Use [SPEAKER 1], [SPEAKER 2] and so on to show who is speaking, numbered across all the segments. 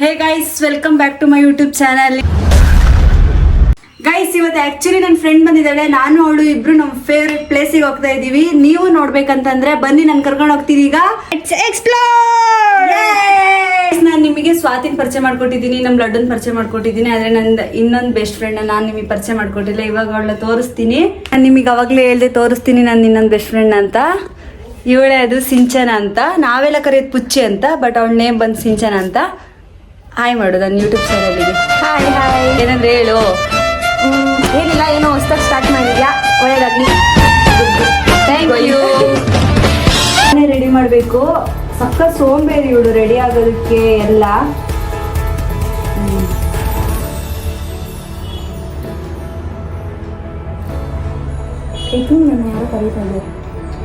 [SPEAKER 1] Hey guys welcome back to my YouTube channel guys ಇವತ್ತು actually ನನ್ನ friend ಬಂದಿದ್ದಾಳೆ. ನಾನು ಅವಳು ಇಬ್ರು ನಮ್ಮ ಫೇವ್ರೆಟ್ ಪ್ಲೇಸಿಗೆ ಹೋಗ್ತಾ ಇದೀವಿ ನೀವು ನೋಡ್ಬೇಕಂತಂದ್ರೆ ಬನ್ನಿ ನಾನು ಕರ್ಕೊಂಡು ಹೋಗ್ತೀನಿ ಈಗ. ಎಕ್ಸ್ಪ್ಲೋರ್ ನಾನು ನಿಮಗೆ ಸ್ವಾತಿನ ಪರಿಚಯ ಮಾಡ್ಕೊಟ್ಟಿದ್ದೀನಿ ನಮ್ಮ ಲಡ್ಡನ್ ಪರಿಚಯ ಮಾಡ್ಕೊಟ್ಟಿದ್ದೀನಿ. ಆದರೆ ನನ್ನ ಇನ್ನೊಂದು ಬೆಸ್ಟ್ ಫ್ರೆಂಡ್ ನಾನು ನಿಮಗೆ ಪರಿಚಯ ಮಾಡ್ಕೊಟ್ಟಿಲ್ಲ. ಇವಾಗ ಅವಳ ತೋರಿಸ್ತೀನಿ. ನಾನು ನಿಮಗೆ ಅವಾಗಲೇ ಹೇಳ್ದೆ ತೋರಿಸ್ತೀನಿ ನಾನು ಇನ್ನೊಂದು ಬೆಸ್ಟ್ ಫ್ರೆಂಡ್ ಅಂತ. ಇವಳೆ ಅದು ಸಿಂಚನ ಅಂತ. ನಾವೆಲ್ಲ ಕರೆಯೋದು ಪುಚ್ಚಿ ಅಂತ ಬಟ್ ಅವಳ ನೇಮ್ ಬಂದು ಸಿಂಚನ ಅಂತ. ಹಾಯ್ ಮಾಡು ನನ್ನ ಯೂಟ್ಯೂಬ್ ಚಾನಲಿಗೆ
[SPEAKER 2] ಹಾಯ್ ಹಾಯ್
[SPEAKER 1] ಏನಂದ್ರೆ ಹೇಳು?
[SPEAKER 2] ಏನಿಲ್ಲ ಏನೋ ಹೊಸ್ದಾಗಿ ಸ್ಟಾರ್ಟ್ ಮಾಡಿದ್ಯಾ? ಒಳ್ಳೇದಾಗ್ಲಿ.
[SPEAKER 1] ಥ್ಯಾಂಕ್ ಯು ರೆಡಿ ಮಾಡಬೇಕು. ಸಕ್ಕ ಸೋಂಬೇರಿ ಇವಳು ರೆಡಿ ಆಗೋದಕ್ಕೆ ಎಲ್ಲ.
[SPEAKER 2] ಇದು ಯಾರೋ ಕರೀತಾ ಇದ್ದಾರೆ.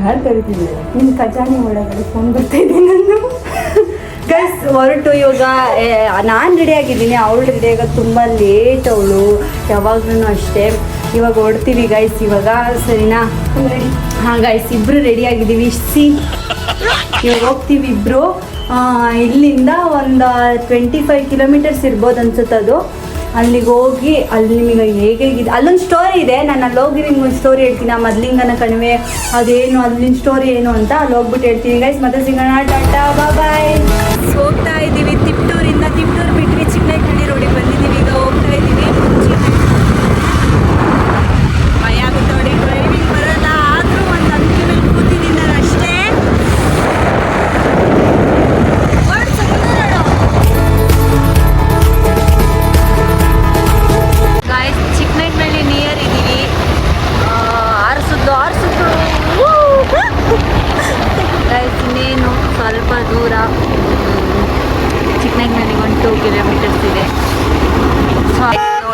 [SPEAKER 1] ಯಾರು ಕರಿತಿದ್ದಾರೆ?
[SPEAKER 2] ನಿಮ್ಮ ಖಜಾನೆ ಒಳಗಡೆ ಫೋನ್ ಬರ್ತಾ ಇದ್ದೀನಿ ನಂದು.
[SPEAKER 1] ಗೈಸ್ ಹೊರಟು ಇವಾಗ ನಾನು ರೆಡಿ ಆಗಿದ್ದೀನಿ. ಅವಳು ರೆಡಿ ಆಗೋದು ತುಂಬ ಲೇಟ್ ಅವಳು. ಯಾವಾಗ್ಲೂ ಅಷ್ಟೇ. ಇವಾಗ ಹೊಡ್ತೀವಿ ಗೈಸ್ ಇವಾಗ ಸರಿನಾ? ಹಾಂ ಗೈಸ್ ಇಬ್ರು ರೆಡಿ ಆಗಿದ್ದೀವಿ. ಸಿ. ಇವಾಗ ಹೋಗ್ತೀವಿ ಇಬ್ರು. ಇಲ್ಲಿಂದ ಒಂದು ಟ್ವೆಂಟಿ ಫೈವ್ ಕಿಲೋಮೀಟರ್ಸ್ ಇರ್ಬೋದು ಅನ್ಸುತ್ತೆ ಅದು. ಅಲ್ಲಿಗೆ ಹೋಗಿ, ಅಲ್ಲಿ ನಿಮಗೆ ಹೇಗೆ ಅಲ್ಲೊಂದು ಸ್ಟೋರಿ ಇದೆ. ನಾನು ಅಲ್ಲಿ ಹೋಗಿ ನಿಮ್ಗೆ ಸ್ಟೋರಿ ಹೇಳ್ತೀನಿ. ಆ ಮದ್ಲಿಂಗನ ಕಣಿವೆ, ಅದೇನು, ಅಲ್ಲಿನ ಸ್ಟೋರಿ ಏನು ಅಂತ ಅಲ್ಲಿ ಹೋಗ್ಬಿಟ್ಟು ಹೇಳ್ತೀನಿ. ಗೈಸ್ ಮತ್ತೆ ಸಿಗೋಣ. ಟಾಟಾ ಬಾಯ್ ಹೋಗ್ತಾ ಇದ್ದೀವಿ.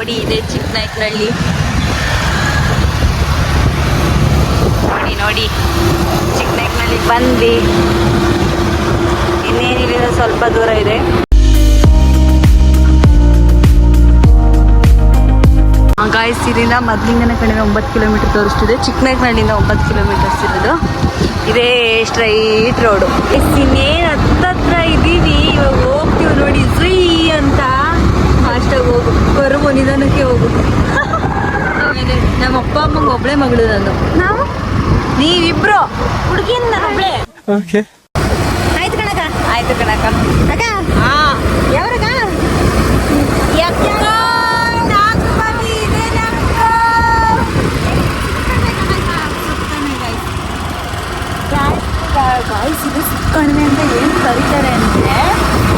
[SPEAKER 1] ನೋಡಿ ಇದೆ ನಲ್ಲಿ ನೋಡಿ ನೋಡಿ. ಚಿಕ್ಕನಹಳ್ಳಿ ಬಂದ್ವಿ. ಇನ್ನೇನಿಲ್ಲ, ಸ್ವಲ್ಪ ದೂರ ಇದೆ. ಗಾಯಸ್ ಇಲ್ಲಿಂದ ಮೊದಲಿಂದನೇ ಕಡಿಮೆ ಒಂಬತ್ತು ಕಿಲೋಮೀಟರ್ ತೋರಿಸ್ತಿದೆ. ಚಿಕ್ಕನಹಳ್ಳಿಯಿಂದ ಒಂಬತ್ತು ಕಿಲೋಮೀಟರ್ಸ್ ಇರೋದು. ಇದೇ ಸ್ಟ್ರೈಟ್ ರೋಡು ಇನ್ನೇನು ಹತ್ತತ್ರ ಇದ್ದೀವಿ ಇವಾಗ ಹೋಗ್ತೀವಿ ನೋಡಿ ಅಂತ ಫಾಸ್ಟಾಗಿ ಹೋಗು ಕರುವು ನಿಧಾನಕ್ಕೆ ಹೋಗು ಆಮೇಲೆ ನಮ್ಮ ಅಪ್ಪ ಅಮ್ಮಂಗೆ ಒಬ್ಳೆ ಮಗಳು ನಾನು ನಾವು ನೀವಿಬ್ರು ಹುಡುಗಿನ ನಾನು ಒಬ್ಳೆ
[SPEAKER 2] ಆಯ್ತು ಕಣಕ
[SPEAKER 1] ಆಯ್ತು ಕಣಕ
[SPEAKER 2] ಅಕ್ಕ
[SPEAKER 1] ಹಾ
[SPEAKER 2] ಯಾವ್ರಕ್ಕ
[SPEAKER 1] ಗಾಯ್ಸ್ ಇದು ಸುಕ್ಕಣಿವೆ ಅಂತ ಏನು ಕರೀತಾರೆ ಅಂದ್ರೆ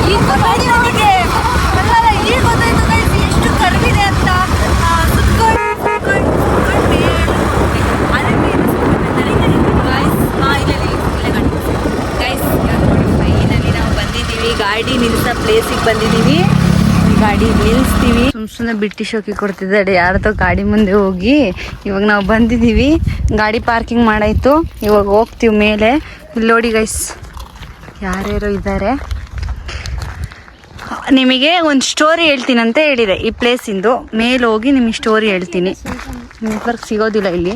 [SPEAKER 1] ಈಗ ಬಂದಿದ್ದೀವಿ. ಗಾಡಿ ನಿಲ್ಲಿಸ್ತೀವಿ ಸುಮ್ ಸುಮ್ಮನೆ ಬಿಟ್ಟಿ ಶೋಕಿ ಕೊಡ್ತಿದ್ದಾಳೆ ಯಾರ್ದೋ ಗಾಡಿ ಮುಂದೆ ಹೋಗಿ ಇವಾಗ ನಾವು ಬಂದಿದ್ದೀವಿ. ಗಾಡಿ ಪಾರ್ಕಿಂಗ್ ಮಾಡಾಯ್ತು. ಇವಾಗ ಹೋಗ್ತೀವಿ ಮೇಲೆ. ಇಲ್ಲಿ ಗೈಸ್ ಯಾರ್ಯಾರೋ ಇದ್ದಾರೆ. ನಿಮಗೆ ಒಂದು ಸ್ಟೋರಿ ಹೇಳ್ತೀನಿ ಅಂತ ಹೇಳಿದೆ. ಈ ಪ್ಲೇಸಿಂದು ಮೇಲೆ ಹೋಗಿ ನಿಮಗೆ ಸ್ಟೋರಿ ಹೇಳ್ತೀನಿ. ನೆಟ್ವರ್ಕ್ ಸಿಗೋದಿಲ್ಲ ಇಲ್ಲಿ.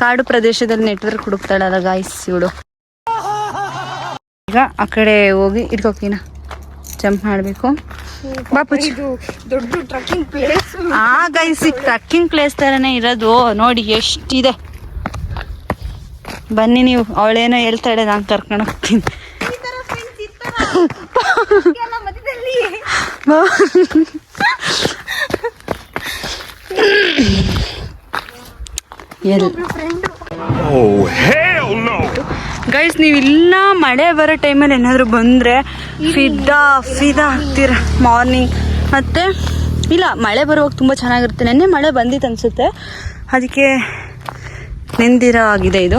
[SPEAKER 1] ಕಾಡು ಪ್ರದೇಶದಲ್ಲಿ ನೆಟ್ವರ್ಕ್ ಹುಡುಕ್ತಾಳಲ್ಲ ಗಾಯ್ಸ್ ಇವಳು. ಈಗ ಆ ಕಡೆ ಹೋಗಿ ಇಟ್ಕೋಕಿನ ಜಂಪ್ ಮಾಡಬೇಕು. ಬಾಪುಜಿ.
[SPEAKER 2] ಇದು ದೊಡ್ಡ ಟ್ರಕ್ಕಿಂಗ್ ಪ್ಲೇಸ್
[SPEAKER 1] ಆ ಗೈಸ್ ಟ್ರಕ್ಕಿಂಗ್ ಪ್ಲೇಸ್ ಥರನೇ ಇರೋದು. ನೋಡಿ ಎಷ್ಟಿದೆ. ಬನ್ನಿ ನೀವು ಅವಳೇನೋ ಹೇಳ್ತಾಳೆ ನಾನು ಕರ್ಕೊಂಡು ಹೋಗ್ತೀನಿ.
[SPEAKER 3] Oh!
[SPEAKER 1] ಗೈಸ್ ನೀವು ಇಲ್ಲ ಮಳೆ ಬರೋ ಟೈಮಲ್ಲಿ ಏನಾದರೂ ಬಂದರೆ ಫಿದಾ ಫಿದಾ ಆಗ್ತೀರ ಮಾರ್ನಿಂಗ್ ಮತ್ತು, ಇಲ್ಲ, ಮಳೆ ಬರುವಾಗ ತುಂಬ ಚೆನ್ನಾಗಿರುತ್ತೆ. ನೆನ್ನೆ ಮಳೆ ಬಂದಿತ್ತು ಅನಿಸುತ್ತೆ. ಅದಕ್ಕೆ ನೆಂದಿರ ಆಗಿದೆ ಇದು.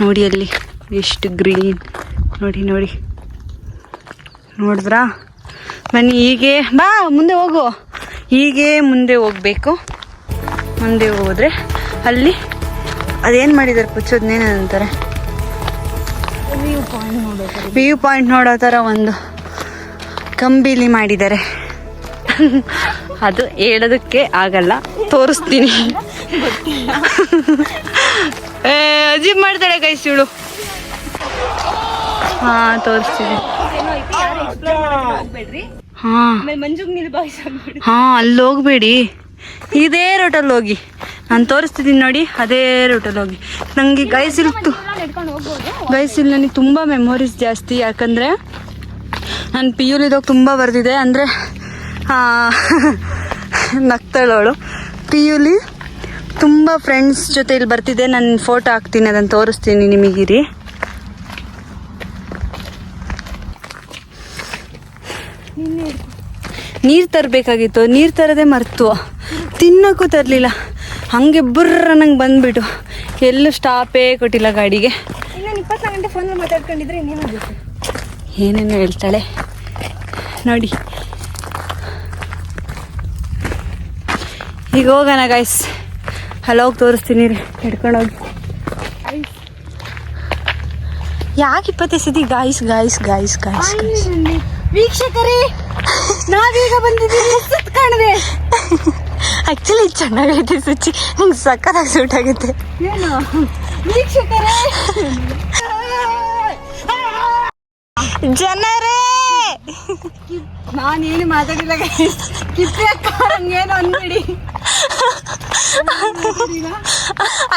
[SPEAKER 1] ನೋಡಿ ಅಲ್ಲಿ, ಎಷ್ಟು ಗ್ರೀನ್ ನೋಡಿ ನೋಡಿ. ನೋಡಿದ್ರಾ? ಬನ್ನಿ, ಹೀಗೆ, ಬಾ, ಮುಂದೆ ಹೋಗು. ಹೀಗೆ ಮುಂದೆ ಹೋಗಬೇಕು. ಮುಂದೆ ಹೋದ್ರೆ ಅಲ್ಲಿ ಅದೇನು ಮಾಡಿದ್ದಾರೆ ಪುಚ್ಚೋದ್ನೇನು ಅಂತಾರೆ?
[SPEAKER 2] ವ್ಯೂ ಪಾಯಿಂಟ್
[SPEAKER 1] ನೋಡೋ ಥರ ಒಂದು ಕಂಬಿಲಿ ಮಾಡಿದ್ದಾರೆ. ಅದು ಹೇಳೋದಕ್ಕೆ ಆಗಲ್ಲ ತೋರಿಸ್ತೀನಿ. ಏ, ಅಜೀಬ್ ಮಾಡ್ತಾಳೆ ಕೈ ಇವಳು. ಹಾ ತೋರಿಸ್ತೀನಿ.
[SPEAKER 2] ಹಾ. ಅಲ್ಲಿ ಹೋಗ್ಬೇಡಿ ಇದೇ ರೋಟಲ್ಲಿ ಹೋಗಿ ನಾನು ತೋರಿಸ್ತಿದ್ದೀನಿ ನೋಡಿ ಅದೇ ರೂಟಲ್ಲಿ ಹೋಗಿ. ನನಗೆ ಗೈಸ್ ಇಲ್ಲಿ ತು ಗೈಸ್ ಇಲ್ಲಿ ನನಗೆ ತುಂಬ ಮೆಮೊರೀಸ್ ಜಾಸ್ತಿ ಯಾಕಂದರೆ ನಾನು ಪಿ ಯುಲಿದಾಗ ತುಂಬ ಬರೆದಿದೆ. ಅಂದರೆ ನಗ್ತಾಳವಳು ಪಿ ಯುಲಿ ತುಂಬ ಫ್ರೆಂಡ್ಸ್ ಜೊತೆ ಇಲ್ಲಿ ಬರ್ತಿದೆ. ನಾನು ಫೋಟೋ ಹಾಕ್ತೀನಿ ಅದನ್ನು ತೋರಿಸ್ತೀನಿ ನಿಮಗಿರಿ ನೀರು ತರಬೇಕಾಗಿತ್ತು. ನೀರು ತರದೆ ಮರ್ತು. ತಿನ್ನೋಕ್ಕೂ ತರಲಿಲ್ಲ. ಹಾಗೆ ಬುರ್ರ ನಂಗೆ ಬಂದ್ಬಿಟ್ಟು. ಎಲ್ಲೂ ಸ್ಟಾಪೇ ಕೊಟ್ಟಿಲ್ಲ ಗಾಡಿಗೆ.
[SPEAKER 1] ಇನ್ನೊಂದು ಇಪ್ಪತ್ನಾಲ್ಕು ಗಂಟೆ ಫೋನಲ್ಲಿ ಮಾತಾಡ್ಕೊಂಡಿದ್ರೆ ಇನ್ನೇನಾಗುತ್ತೆ
[SPEAKER 2] ಏನೇನು ಹೇಳ್ತಾಳೆ. ನೋಡಿ. ಈಗ ಹೋಗೋಣ ಗಾಯ್ಸ್ ಅಲ್ಲಿ ಹೋಗಿ ತೋರಿಸ್ತೀನಿ ರೀ. ಹಿಡ್ಕೊಂಡೋಗಿ. ಯಾಕೆ ಇಪ್ಪತ್ತೈದು ಸತಿ ಗಾಯ್ಸ್ ಗಾಯ್ಸ್ ಗಾಯ್ಸ್ ಗಾಯ್ಸ್
[SPEAKER 1] ವೀಕ್ಷಕರೇ ನಾವೀಗ ಬಂದಿದ್ದೀವಿ ಕಾಣದೆ.
[SPEAKER 2] ಆ್ಯಕ್ಚುಲಿ ಚೆನ್ನಾಗೈತೆ ಸುಚಿ. ನಿಂಗೆ ಸಕ್ಕತ್ತಾಗಿ ಸೂಟ್ ಆಗುತ್ತೆ.
[SPEAKER 1] ಏನು? ವೀಕ್ಷಕರೇ?
[SPEAKER 2] ಜನರೇ!
[SPEAKER 1] ನಾನೇನು ಮಾತಾಡಿಲ್ಲ. ಕಿಪ್ಪಿ ಅಕ್ಕ ಹಂಗೇನು ಅಂದ್ಬಿಡಿ.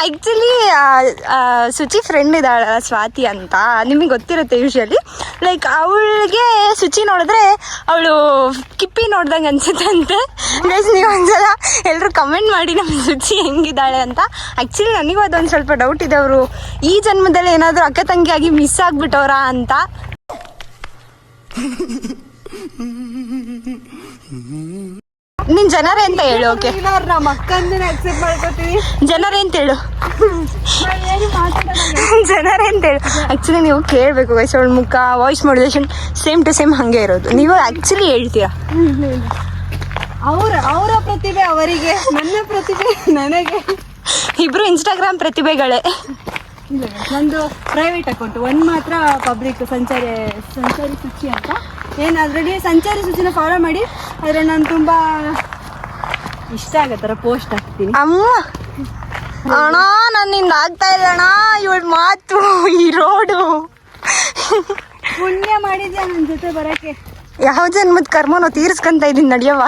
[SPEAKER 2] ಆ್ಯಕ್ಚುಲಿ ಸುಚಿ ಫ್ರೆಂಡ್ ಇದ್ದಾಳಲ್ಲ ಸ್ವಾತಿ ಅಂತ. ನಿಮಗೆ ಗೊತ್ತಿರುತ್ತೆ ಯೂಶ್ವಲಿ ಲೈಕ್ ಅವಳಿಗೆ ಶುಚಿ ನೋಡಿದ್ರೆ ಅವಳು ಕಿಪ್ಪಿ ನೋಡ್ದಂಗೆ ಅನ್ಸುತ್ತಂತೆ. ಪ್ಲಸ್ ನೀವು ಒಂದ್ಸಲ ಎಲ್ಲರೂ ಕಮೆಂಟ್ ಮಾಡಿ ನಮ್ಮ ಶುಚಿ ಹೆಂಗಿದ್ದಾಳೆ ಅಂತ. ಆ್ಯಕ್ಚುಲಿ ನನಗೂ ಅದೊಂದು ಸ್ವಲ್ಪ ಡೌಟ್ ಇದೆ. ಅವರು ಈ ಜನ್ಮದಲ್ಲಿ ಏನಾದರೂ ಅಕ್ಕ ತಂಗಿಯಾಗಿ ಮಿಸ್ ಆಗಿಬಿಟ್ಟವ್ರಾ ಅಂತ. ನೀನು ಜನರೇ ಎಂತ ಹೇಳು ಓಕೆ?
[SPEAKER 1] ಅವ್ರು ನಮ್ಮ ಅಕ್ಕಂದ್ರೆ ಅಕ್ಸೆಪ್ಟ್ ಮಾಡ್ಕೋತೀವಿ.
[SPEAKER 2] ಜನರೇ ಅಂತ ಹೇಳು?
[SPEAKER 1] ಏನು ಮಾತಾಡೋಣ
[SPEAKER 2] ಜನರೇ ಅಂತ ಹೇಳಿ? ಆ್ಯಕ್ಚುಲಿ ನೀವು ಕೇಳಬೇಕು ವಯಸ್ಸು ಅವಳ ಮುಖ voice modulation same to same ಹಾಗೆ ಇರೋದು. ನೀವು ಆ್ಯಕ್ಚುಲಿ ಹೇಳ್ತೀಯಾ?
[SPEAKER 1] ಅವರ ಅವರ ಪ್ರತಿಭೆ ಅವರಿಗೆ ನನ್ನ ಪ್ರತಿಭೆ ನನಗೆ.
[SPEAKER 2] ಇಬ್ರು ಇನ್ಸ್ಟಾಗ್ರಾಮ್ ಪ್ರತಿಭೆಗಳೇ.
[SPEAKER 1] ನಂದು ಪ್ರೈವೇಟ್ ಅಕೌಂಟ್ ಒಂದು ಮಾತ್ರ ಪಬ್ಲಿಕ್ ಸಂಚಾರಿ ಸಂಚಾರಿ ಸೂಚಿ ಅಂತ. ಏನು ಅದರಲ್ಲಿ ಸಂಚಾರಿ ಸೂಚಿನ ಫಾಲೋ ಮಾಡಿ. ಆದರೆ ನಾನು ತುಂಬ ಇಷ್ಟ ಆಗತ್ತರ ಪೋಸ್ಟ್ ಹಾಕ್ತೀನಿ.
[SPEAKER 2] ಅಮ್ಮ ಅಣ್ಣ ನನ್ನಿಂದ ಆಗ್ತಾ ಇಲ್ಲ ಅಣ್ಣ ಇವಳ ಮಾತು ಈ ರೋಡು
[SPEAKER 1] ಪುಣ್ಯ ಮಾಡಿದ್ಯಾ ನನ್ನ ಜೊತೆ ಬರೋಕ್ಕೆ?
[SPEAKER 2] ಯಾವ ಜನ್ಮದ ಕರ್ಮನೋ ತೀರಿಸ್ಕೊಂತ ಇದ್ದೀನಿ ನಡಿಯವ್ವ.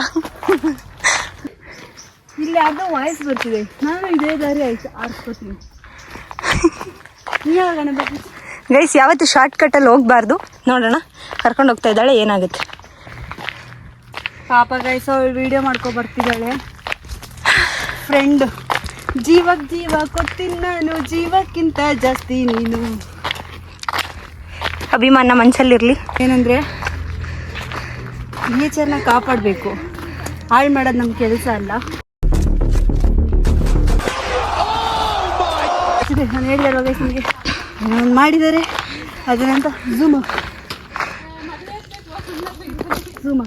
[SPEAKER 1] ಇಲ್ಲಿ ಅದು ವಾಯ್ಸ್ ಬರ್ತಿದೆ. ನಾನು ಇದೇ ದಾರಿ ಆಯ್ತು ಆರಿಸ್ಕೊತೀನಿ.
[SPEAKER 2] ಗೈಸ್ ಯಾವತ್ತು ಶಾರ್ಟ್ ಕಟ್ಟಲ್ಲಿ ಹೋಗ್ಬಾರ್ದು? ನೋಡೋಣ. ಕರ್ಕೊಂಡು ಹೋಗ್ತಾ ಇದ್ದಾಳೆ ಏನಾಗುತ್ತೆ?
[SPEAKER 1] ಪಾಪ ಗೈಸ್ ಅವಳು ವಿಡಿಯೋ ಮಾಡ್ಕೊ ಬರ್ತಿದ್ದಾಳೆ. ಫ್ರೆಂಡ್ ಜೀವಕ್ ಜೀವ ಕೊಡ್ತೀನಿ ನಾನು ಜೀವಕ್ಕಿಂತ ಜಾಸ್ತಿ ನೀನು.
[SPEAKER 2] ಅಭಿಮಾನ ಮನಸ್ಸಲ್ಲಿರಲಿ
[SPEAKER 1] ಏನಂದ್ರೆ ನೇಚರ್ನ ಕಾಪಾಡಬೇಕು. ಹಾಳು ಮಾಡೋದು ನಮ್ಮ ಕೆಲಸ ಅಲ್ಲ. ಇದೆ, ನಾನು ಹೇಳಿದೆ ಗೈಸ್ ನಿಮಗೆ? ಒಂದು ಮಾಡಿದ್ದಾರೆ ಅದನ್ನಂತ ಝೂಮ್ ಝೂಮ್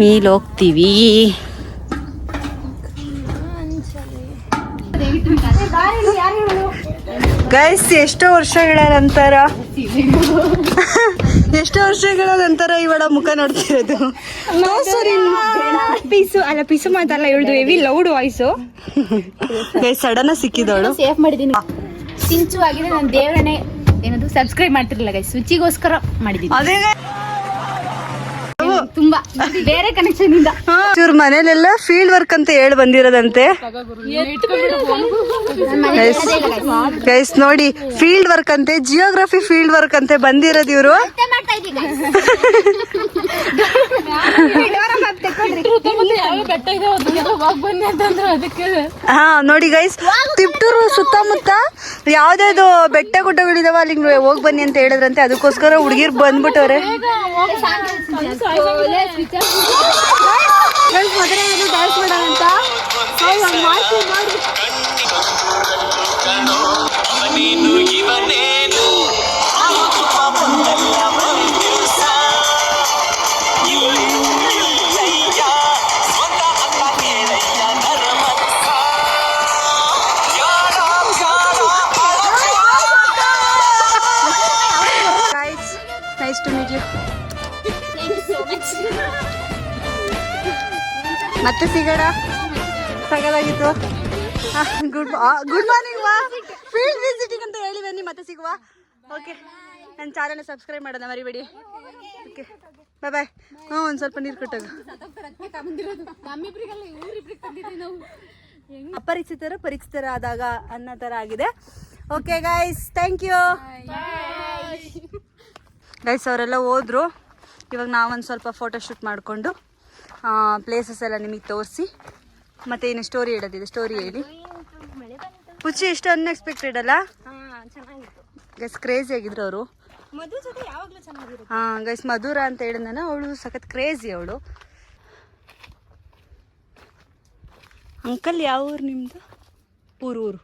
[SPEAKER 2] ಮೀಲ್ ಹೋಗ್ತೀವಿ ಗೈಸ್ ಎಷ್ಟೋ ವರ್ಷಗಳ ನಂತರ ಎಷ್ಟೋ ವರ್ಷಗಳ ನಂತರ ಇವಳ ಮುಖ ನೋಡ್ತಿರೋದು.
[SPEAKER 1] ಪೀಸು ಅಲ್ಲ ಪೀಸು ಮಾತಲ್ಲ ಹೇಳ್ದು heavy loud voice
[SPEAKER 2] guys sudden ಸಿಕ್ಕಿದವಳು.
[SPEAKER 4] Safe ಮಾಡಿದೀನಿ. ಸಿಂಚು ಆಗಿದೆ ನಾನು ದೇವರನ್ನೇ ಏನದು ಸಬ್ಸ್ಕ್ರೈಬ್ ಮಾಡ್ತಿರಲಿಲ್ಲ ಗೈಸ್ ಸುಚಿಗೋಸ್ಕರ ಮಾಡಿದ್ದೀನಿ
[SPEAKER 2] ಅದೇ
[SPEAKER 4] ತುಂಬಾ ಬೇರೆ ಕನೆಕ್ಷನ್ ಇಂದ.
[SPEAKER 2] ಇವ್ರ ಮನೇಲೆಲ್ಲ ಫೀಲ್ಡ್ ವರ್ಕ್ ಅಂತ ಹೇಳಿ ಬಂದಿರೋದಂತೆ. ಗೈಸ್ ನೋಡಿ ಫೀಲ್ಡ್ ವರ್ಕ್ ಅಂತೆ ಜಿಯೋಗ್ರಫಿ ಫೀಲ್ಡ್ ವರ್ಕ್ ಅಂತೆ ಬಂದಿರೋದು ಇವರು. ಹಾ ನೋಡಿ ಗೈಸ್ ತಿಪ್ಟೂರು ಸುತ್ತಮುತ್ತ ಯಾವ್ದಾವ್ದು ಬೆಟ್ಟ ಗುಡ್ಡಗಳಿದಾವ ಅಲ್ಲಿ ಹೋಗ್ ಬನ್ನಿ ಅಂತ ಹೇಳಿದ್ರಂತೆ. ಅದಕ್ಕೋಸ್ಕರ ಹುಡುಗಿರ್ ಬಂದ್ಬಿಟ್ಟವ್ರೆ.
[SPEAKER 1] ಡ್ಯಾನ್ಸ್ ಮಾಡೋಣ ಅಂತ. ಮಾಡ್ತೀವಿ ಮಾಡಿ. ಮತ್ತೆ ಸಿಗೋಣ ಸಗಲಾಗಿತ್ತು ಗುಡ್ ಗುಡ್ ಮಾರ್ನಿಂಗ್ ವಾ. ಫೀಲ್ಡ್ ವಿಸಿಟಿಂಗ್ ಅಂತ ಹೇಳಿ ಬನ್ನಿ, ಮತ್ತೆ ಸಿಗುವ. ಓಕೆ ನನ್ನ ಚಾನಲ್ನ ಸಬ್ಸ್ಕ್ರೈಬ್ ಮಾಡೋಣ ಮರಿಬೇಡಿ. ಓಕೆ ಬಾಯ್ ಬಾಯ್ ಹ್ಞೂ, ಒಂದು ಸ್ವಲ್ಪ ನೀರು ಕೊಟ್ಟಾಗ. ಅಪರಿಚಿತರು ಪರಿಚಿತರಾದಾಗ ಅನ್ನೋ ಥರ ಆಗಿದೆ. Okay guys thank you guys ಅವರೆಲ್ಲ ಹೋದ್ರು. ಇವಾಗ ನಾವೊಂದು ಸ್ವಲ್ಪ ಫೋಟೋ ಶೂಟ್ ಮಾಡಿಕೊಂಡು ಪ್ಲೇಸಸ್ ಎಲ್ಲ ನಿಮಗೆ ತೋರಿಸಿ. ಮತ್ತೆ ಏನು ಸ್ಟೋರಿ ಹೇಳೋದಿದೆ ಸ್ಟೋರಿ ಹೇಳಿ. ಪುಚ್ಚಿ ಎಷ್ಟು ಅನ್ಎಕ್ಸ್ಪೆಕ್ಟೆಡ್ ಅಲ್ಲ? ಗೈಸ್ ಕ್ರೇಜಿ ಆಗಿದ್ರು ಅವರು. ಹಾಂ ಗೈಸ್ ಮಧುರ ಅಂತ ಹೇಳಿದ ಅವಳು ಸಖತ್ ಕ್ರೇಜಿ ಅವಳು. ಅಂಕಲ್ ಯಾವ ಊರು ನಿಮ್ಮದು ಊರು ಊರು.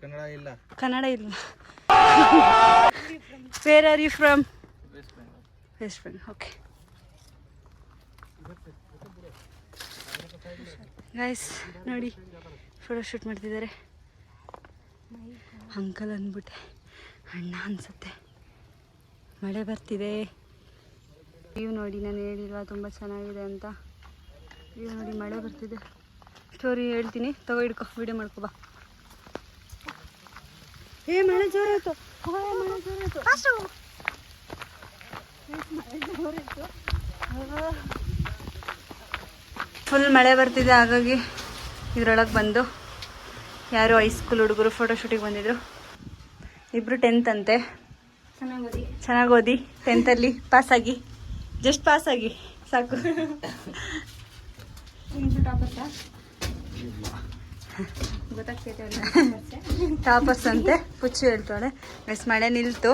[SPEAKER 5] ಕನ್ನಡ ಇಲ್ಲ.
[SPEAKER 1] ಕನ್ನಡ ಇಲ್ಲ. Where are you from West Bengal okay guys ನೋಡಿ ಫೋಟೋ ಶೂಟ್ ಮಾಡ್ತಿದ್ದಾರೆ. ಅಂಕಲ್ ಅಂದ್ಬಿಟ್ಟೆ ಅಣ್ಣ ಅನ್ಸುತ್ತೆ. ಮಳೆ ಬರ್ತಿದೆ. ವ್ಯೂ ನೋಡಿ ನಾನು ಹೇಳಿಲ್ವಾ ತುಂಬ ಚೆನ್ನಾಗಿದೆ ಅಂತ. ವ್ಯೂ ನೋಡಿ ಮಳೆ ಬರ್ತಿದೆ. ಸ್ಟೋರಿ ಹೇಳ್ತೀನಿ ತಗೋ ಹಿಡ್ಕೊ ವಿಡಿಯೋ ಮಾಡ್ಕೊ ಬಾ. ಏ ಮಳೆ ಜೋರಾಯ್ತು. ಜೋರಾಯ್ತು. ಮಳೆ ಜೋರಾಯ್ತು. ಫುಲ್ ಮಳೆ ಬರ್ತಿದೆ ಹಾಗಾಗಿ ಇದ್ರೊಳಗೆ ಬಂದು ಯಾರು ಹೈಸ್ಕೂಲ್ ಹುಡುಗರು ಫೋಟೋ ಶೂಟಿಗೆ ಬಂದಿದ್ರು. ಇಬ್ಬರು ಟೆಂತ್ ಅಂತೆ. ಚೆನ್ನಾಗಿ ಓದಿ. ಟೆಂತಲ್ಲಿ ಪಾಸಾಗಿ ಜಸ್ಟ್ ಪಾಸಾಗಿ ಸಾಕು. ಟಾಪರ್ಸ್ ಅಂತೆ. ಪುಚ್ಚು ಹೇಳ್ತಾಳೆ. ಮಿಸ್ ಮಳೆ ನಿಲ್ತು.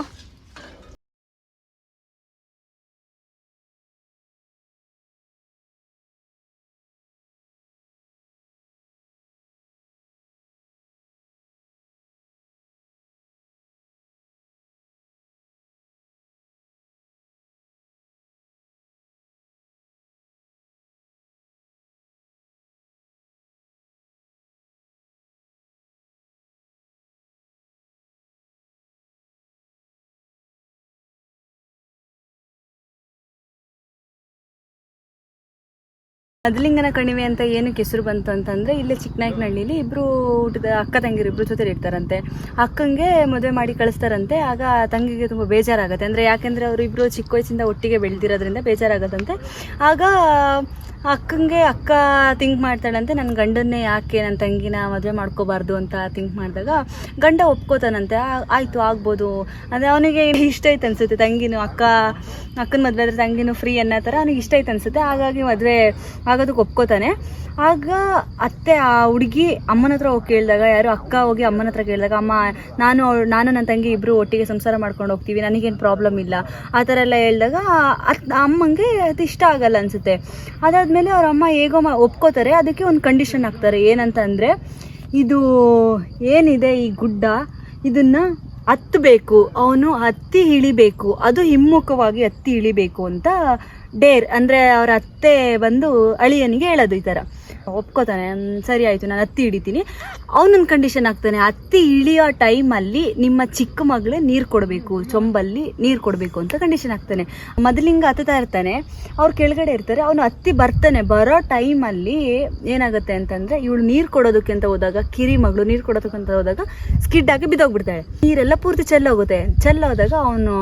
[SPEAKER 1] ಮದಲಿಂಗನ ಕಣಿವೆ ಅಂತ ಏನಕ್ಕೆ ಹೆಸರು ಬಂತು ಅಂತಂದ್ರೆ ಇಲ್ಲೇ ಚಿಕ್ಕನಾಯಕನಹಳ್ಳಿಲಿ ಇಬ್ರು ಊಟದ ಅಕ್ಕ ತಂಗಿರು ಇಬ್ರು ಜೊತೆ ಇರ್ತಾರಂತೆ. ಅಕ್ಕಂಗೆ ಮದುವೆ ಮಾಡಿ ಕಳಿಸ್ತಾರಂತೆ. ಆಗ ತಂಗಿಗೆ ತುಂಬ ಬೇಜಾರಾಗುತ್ತೆ. ಅಂದರೆ ಯಾಕೆಂದರೆ ಅವರು ಇಬ್ಬರು ಚಿಕ್ಕ ವಯಸ್ಸಿಂದ ಒಟ್ಟಿಗೆ ಬೆಳೆದಿರೋದ್ರಿಂದ ಬೇಜಾರಾಗತ್ತಂತೆ. ಆಗ ಅಕ್ಕಂಗೆ ಅಕ್ಕ ಥಿಂಕ್ ಮಾಡ್ತಾಳಂತೆ ನನ್ನ ಗಂಡನ್ನೇ ಯಾಕೆ ನನ್ನ ತಂಗಿನ ಮದುವೆ ಮಾಡ್ಕೋಬಾರ್ದು ಅಂತ ಥಿಂಕ್ ಮಾಡಿದಾಗ ಗಂಡ ಒಪ್ಕೋತಾನಂತೆ ಆಯಿತು ಆಗ್ಬೋದು. ಅಂದರೆ ಅವನಿಗೆ ಇಷ್ಟ ಐತೆ ಅನಿಸುತ್ತೆ, ತಂಗಿನೂ ಅಕ್ಕ, ಅಕ್ಕನ ಮದುವೆ ಆದರೆ ತಂಗಿನೂ ಫ್ರೀ ಅನ್ನೋ ಥರ ಅವನಿಗೆ ಇಷ್ಟ ಐತೆ ಅನ್ಸುತ್ತೆ, ಹಾಗಾಗಿ ಮದುವೆ ಆಗೋದಕ್ಕೆ ಒಪ್ಕೋತಾನೆ. ಆಗ ಅತ್ತೆ ಆ ಹುಡುಗಿ ಅಮ್ಮನ ಹತ್ರ ಹೋಗಿ ಕೇಳಿದಾಗ, ಯಾರು ಅಕ್ಕ ಹೋಗಿ ಅಮ್ಮನ ಹತ್ರ ಕೇಳಿದಾಗ, ಅಮ್ಮ, ನಾನು ನಾನು ನನ್ನ ತಂಗಿ ಇಬ್ಬರು ಒಟ್ಟಿಗೆ ಸಂಸಾರ ಮಾಡ್ಕೊಂಡು ಹೋಗ್ತೀವಿ, ನನಗೇನು ಪ್ರಾಬ್ಲಮ್ ಇಲ್ಲ. ಆ ಥರ ಎಲ್ಲ ಹೇಳಿದಾಗ ಅತ್, ಅಮ್ಮಂಗೆ ಅದು ಇಷ್ಟ ಆಗಲ್ಲ ಅನಿಸುತ್ತೆ. ಅದಾದಮೇಲೆ ಅವ್ರ ಅಮ್ಮ ಹೇಗೋ ಮಾ ಒಪ್ಕೋತಾರೆ. ಅದಕ್ಕೆ ಒಂದು ಕಂಡೀಷನ್ ಹಾಕ್ತಾರೆ. ಏನಂತ ಅಂದರೆ ಇದು ಏನಿದೆ ಈ ಗುಡ್ಡ? ಇದನ್ನು ಹತ್ತಬೇಕು ಅವನು ಹತ್ತಿ ಇಳಿಬೇಕು. ಅದು ಹಿಮ್ಮುಖವಾಗಿ ಹತ್ತಿ ಇಳಿಬೇಕು ಅಂತ ಡೇರ್, ಅಂದರೆ ಅವ್ರ ಅತ್ತೆ ಬಂದು ಅಳಿಯನಿಗೆ ಹೇಳೋದು ಈ ಥರ ಒಪ್ಕೋತಾನೆ "ಹ್ಮ್, ಸರಿ ಆಯಿತು ನಾನು ಹತ್ತಿ ಹಿಡಿತೀನಿ. ಅವನೊಂದು ಕಂಡೀಷನ್ ಆಗ್ತಾನೆ ಹತ್ತಿ ಇಳಿಯೋ ಟೈಮಲ್ಲಿ ನಿಮ್ಮ ಚಿಕ್ಕ ಮಗಳೇ ನೀರು ಕೊಡಬೇಕು ಚೊಂಬಲ್ಲಿ ನೀರು ಕೊಡಬೇಕು ಅಂತ ಕಂಡೀಷನ್ ಆಗ್ತಾನೆ. ಮೊದಲಿಂಗ ಹತ್ತುತ್ತಾ ಇರ್ತಾನೆ ಅವ್ರು ಕೆಳಗಡೆ ಇರ್ತಾರೆ ಅವನು ಹತ್ತಿ ಬರ್ತಾನೆ ಬರೋ ಟೈಮಲ್ಲಿ ಏನಾಗುತ್ತೆ ಅಂತಂದರೆ ಇವಳು ನೀರು ಕೊಡೋದಕ್ಕೆ ಅಂತ ಹೋದಾಗ ಕಿರಿ ಮಗಳು ನೀರು ಕೊಡೋದಕ್ಕೆ ಅಂತ ಹೋದಾಗ ಸ್ಕಿಡ್ ಆಗಿ ಬಿದ್ದೋಗ್ಬಿಡ್ತಾಳೆ. ನೀರೆಲ್ಲ ಪೂರ್ತಿ ಚೆಲ್ಲೋಗುತ್ತೆ ಚೆಲ್ಲೋದಾಗ ಅವನು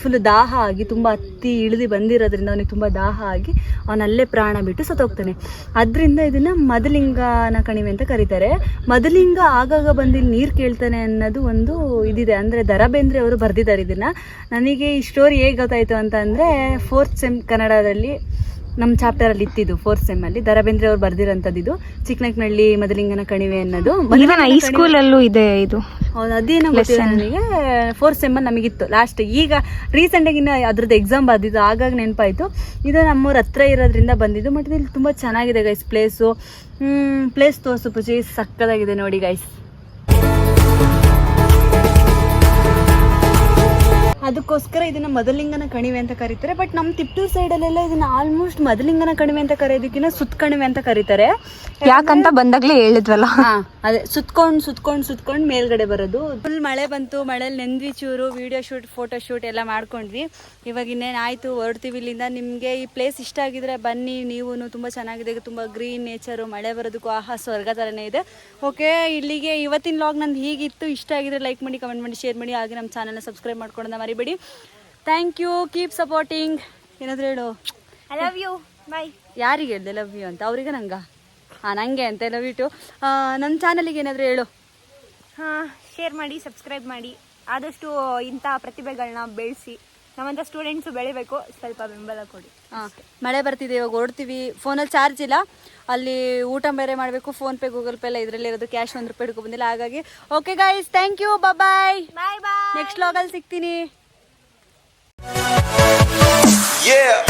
[SPEAKER 1] ಫುಲ್ ದಾಹ ಆಗಿ ತುಂಬ ಹತ್ತಿ ಇಳಿದು ಬಂದಿರೋದ್ರಿಂದ ಅವನಿಗೆ ತುಂಬ ದಾಹ ಆಗಿ ಅವನಲ್ಲೇ ಪ್ರಾಣ ಬಿಟ್ಟು ಸತ್ತೋಗ್ತಾನೆ. ಅದರಿಂದ ಇದನ್ನ ಮದಲಿಂಗನ ಕಣಿವೆ ಅಂತ ಕರೀತಾರೆ. ಮದಲಿಂಗ ಆಗಾಗ ಬಂದು ಇಲ್ಲಿ ನೀರು ಕೇಳ್ತಾನೆ ಅನ್ನೋದು ಒಂದು ಇದಿದೆ. ಅಂದರೆ ದರ ಬೇಂದ್ರೆ ಅವರು ಬರೆದಿದ್ದಾರೆ ಇದನ್ನ. ನನಗೆ ಈ ಸ್ಟೋರಿ ಹೇಗೆ ಗೊತ್ತಾಯಿತು ಅಂತ ಅಂದರೆ ಫೋರ್ತ್ ಸೆಮ್ ಕನ್ನಡದಲ್ಲಿ ನಮ್ಮ ಚಾಪ್ಟರಲ್ಲಿ ಇತ್ತಿದ್ದು ಫೋರ್ತ್ ಸೆಮ್ ಅಲ್ಲಿ. ದರ ಬೇಂದ್ರೆ ಅವ್ರು ಬರ್ದಿರೋಂಥದ್ದು ಇದು. ಚಿಕ್ಕನಕ್ನಳ್ಳಿ ಮದಲಿಂಗನ ಕಣಿವೆ ಅನ್ನೋದು.
[SPEAKER 2] ಹೈ ಸ್ಕೂಲ್ ಅಲ್ಲೂ ಇದೆ ಇದು.
[SPEAKER 1] ಹೌದು ಅದೇನೋ ಗೊತ್ತಿಲ್ಲ ನನಗೆ. ಫೋರ್ತ್ ಸೆಮ್ ನಮಗಿತ್ತು. ಲಾಸ್ಟ್ ಈಗ ರೀಸೆಂಟ್ ಆಗಿ ಅದ್ರದ್ದು ಎಕ್ಸಾಮ್ ಬರ್ದಿದ್ದು. ಆಗಾಗ ನೆನಪಾಯ್ತು. ಇದು ನಮ್ಮೂರ ಹತ್ರ ಇರೋದ್ರಿಂದ ಬಂದಿದ್ದು. ಬಟ್ ಇಲ್ಲಿ ತುಂಬಾ ಚೆನ್ನಾಗಿದೆ ಗೈಸ್ ಪ್ಲೇಸು ಪ್ಲೇಸ್ ತೋರಿಸು ಪೂಜೆ. ಸಕ್ಕದಾಗಿದೆ ನೋಡಿ ಗೈಸ್ ಅದಕ್ಕೋಸ್ಕರ ಇದನ್ನ ಮೊದಲಿಂಗನ ಕಣಿವೆ ಅಂತ ಕರೀತಾರೆ. ಬಟ್ ನಮ್ಮ ತಿಪ್ಟೂರ್ ಸೈಡಲ್ಲೆಲ್ಲ ಇದನ್ನ ಆಲ್ಮೋಸ್ಟ್ ಮದಲಿಂಗನ ಕಣಿವೆ ಅಂತ ಕರೆಯೋದಕ್ಕಿಂತ ಸುತ್ತ ಕಣಿವೆ ಅಂತ ಕರೀತಾರೆ.
[SPEAKER 2] ಯಾಕಂತ ಬಂದಾಗ್ಲೇ ಹೇಳಿದ್ವಲ್ಲ.
[SPEAKER 1] ಹಾ ಅದೇ ಸುತ್ಕೊಂಡು ಸುತ್ಕೊಂಡು ಸುತ್ಕೊಂಡು ಮೇಲ್ಗಡೆ ಬರೋದು. ಫುಲ್ ಮಳೆ ಬಂತು ಮಳೆಲಿ ನೆಂದ್ವಿ ಚೂರು ವಿಡಿಯೋ ಶೂಟ್ ಫೋಟೋ ಶೂಟ್ ಎಲ್ಲ ಮಾಡ್ಕೊಂಡ್ವಿ. ಇವಾಗ ಇನ್ನೇನಾಯ್ತು ಹೊರಡ್ತೀವಿ ಇಲ್ಲಿಂದ. ನಿಮಗೆ ಈ ಪ್ಲೇಸ್ ಇಷ್ಟ ಆಗಿದ್ರೆ ಬನ್ನಿ ನೀವು ತುಂಬ ಚೆನ್ನಾಗಿದೆ. ತುಂಬ ಗ್ರೀನ್ ನೇಚರು ಮಳೆ ಬರೋದಕ್ಕೂ ಆಹಾ ಸ್ವರ್ಗ ಥರನೇ ಇದೆ. ಓಕೆ ಇಲ್ಲಿಗೆ ಇವತ್ತಿನ ಲಾಗ್ ನಂದು ಹೀಗಿತ್ತು. ಇಷ್ಟ ಆಗಿದ್ರೆ ಲೈಕ್ ಮಾಡಿ ಕಮೆಂಟ್ ಮಾಡಿ ಶೇರ್ ಮಾಡಿ. ಹಾಗೆ ನಮ್ಮ ಚಾನಲ್ನ ಸಬ್ಸ್ಕ್ರೈಬ್ ಮಾಡ್ಕೊಳ್ಳೋದ ಮರಿಬೇಡಿ ಥ್ಯಾಂಕ್ ಯು ಕೀಪ್ ಸಪೋರ್ಟಿಂಗ್ ಏನಾದರೂ ಹೇಳು.
[SPEAKER 2] ಐ ಲವ್ ಯು ಬೈ
[SPEAKER 1] ಯಾರಿಗೆ ಹೇಳಿದೆ ಲವ್ ಯು ಅಂತ? ಅವರಿಗೆ ನಂಗ? ಹಾಂ ನನಗೆ ಅಂತ. ಲವ್ ಯು ಟು ನನ್ನ ಚಾನಲಿಗೆ ಏನಾದರೂ ಹೇಳು.
[SPEAKER 2] ಹಾಂ ಶೇರ್ ಮಾಡಿ ಸಬ್ಸ್ಕ್ರೈಬ್ ಮಾಡಿ. ಆದಷ್ಟು ಇಂಥ ಪ್ರತಿಭೆಗಳನ್ನ ಬೆಳೆಸಿ. ನಮ್ಮಂಥ ಸ್ಟೂಡೆಂಟ್ಸು ಬೆಳಿಬೇಕು. ಸ್ವಲ್ಪ ಬೆಂಬಲ ಕೊಡಿ.
[SPEAKER 1] ಹಾಂ ಮಳೆ ಬರ್ತಿದೆ ಇವಾಗ ಓಡ್ತೀವಿ. ಫೋನಲ್ಲಿ ಚಾರ್ಜ್ ಇಲ್ಲ. ಅಲ್ಲಿ ಊಟ ಬೇರೆ ಮಾಡಬೇಕು. ಫೋನ್ಪೇ ಗೂಗಲ್ ಪೇ ಎಲ್ಲ ಇದರಲ್ಲಿ ಇರೋದು. ಕ್ಯಾಶ್ ಒಂದು ರೂಪಾಯಿ ಹಿಡ್ಕೊ ಬಂದಿಲ್ಲ. ಹಾಗಾಗಿ okay guys thank you bye
[SPEAKER 2] bye bye
[SPEAKER 1] next ಲಾಗಲ್ಲಿ ಸಿಗ್ತೀನಿ.
[SPEAKER 6] Yeah.